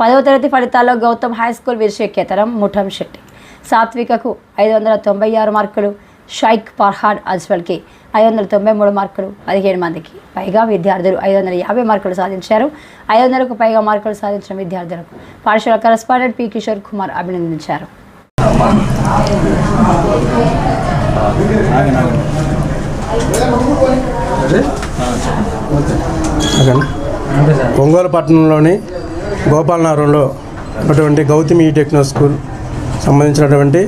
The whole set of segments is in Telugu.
పదవ తరగతి ఫలితాల్లో గౌతమ్ హై స్కూల్ విజయకేతరం ముఠం శెట్టి. సాత్వికకు ఐదు వందల తొంభై ఆరు మార్కులు షైక్ ఫర్హాన్ అజ్వల్కి ఐదు వందల తొంభై మూడు మార్కులు పదిహేడు మందికి పైగా విద్యార్థులు ఐదు వందల యాభై మార్కులు సాధించారు. ఐదు వందలకు పైగా మార్కులు సాధించిన విద్యార్థులకు పాఠశాల కరస్పాండెంట్ పి కిషోర్ కుమార్ అభినందించారు. ఒంగోలు పట్టణంలోని గోపాలనగరంలో ఉన్నటువంటి గౌతమి టెక్నో స్కూల్ సంబంధించినటువంటి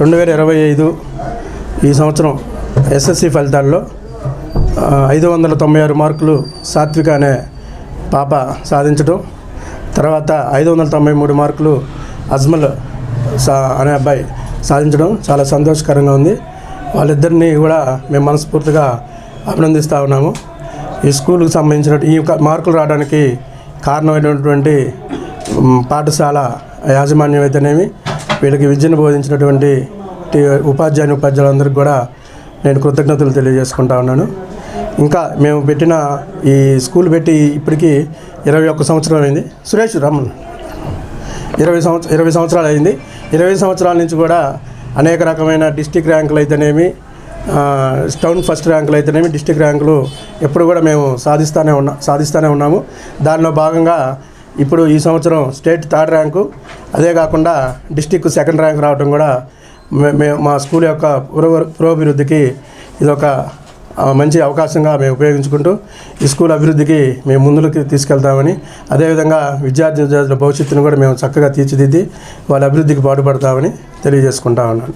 రెండు వేల ఇరవై ఐదు ఈ సంవత్సరం ఎస్ఎస్సి ఫలితాల్లో ఐదు వందల తొంభై ఆరు మార్కులు సాత్విక అనే పాప సాధించడం తర్వాత ఐదు వందల తొంభై మూడు మార్కులు అజ్మల్ సా అనే అబ్బాయి సాధించడం చాలా సంతోషకరంగా ఉంది. వాళ్ళిద్దరినీ కూడా మేము మనస్ఫూర్తిగా అభినందిస్తూ ఉన్నాము. ఈ స్కూల్కి సంబంధించిన ఈ యొక్క మార్కులు రావడానికి కారణమైనటువంటి పాఠశాల యాజమాన్యం అయితేనేమి వీళ్ళకి విద్యను బోధించినటువంటి ఉపాధ్యాయుని ఉపాధ్యాయులందరికీ కూడా నేను కృతజ్ఞతలు తెలియజేసుకుంటా ఉన్నాను. ఇంకా మేము పెట్టిన ఈ స్కూల్ పెట్టి ఇప్పటికీ ఇరవై ఒక్క సంవత్సరం అయింది. సురేష్ రమణ్ ఇరవై సంవత్సరం ఇరవై సంవత్సరాలు అయింది. ఇరవై సంవత్సరాల నుంచి కూడా అనేక రకమైన డిస్టిక్ ర్యాంకులు అయితేనేమి టౌన్ ఫస్ట్ ర్యాంకులు అయితేనేమి డిస్టిక్ ర్యాంకులు ఎప్పుడు కూడా మేము సాధిస్తూనే ఉన్నా సాధిస్తూనే ఉన్నాము. దానిలో భాగంగా ఇప్పుడు ఈ సంవత్సరం స్టేట్ థర్డ్ ర్యాంకు అదే కాకుండా డిస్టిక్ సెకండ్ ర్యాంక్ రావడం కూడా మే- మా స్కూల్ యొక్క పురో- పురోభివృద్ధికి ఇదొక మంచి అవకాశంగా మేము ఉపయోగించుకుంటూ ఈ స్కూల్ అభివృద్ధికి మేము ముందుకు తీసుకెళ్తామని అదేవిధంగా విద్యార్థి విద్యార్థుల భవిష్యత్తును కూడా మేము చక్కగా తీర్చిదిద్ది వాళ్ళ అభివృద్ధికి పాటుపడతామని తెలియజేసుకుంటా ఉన్నాను.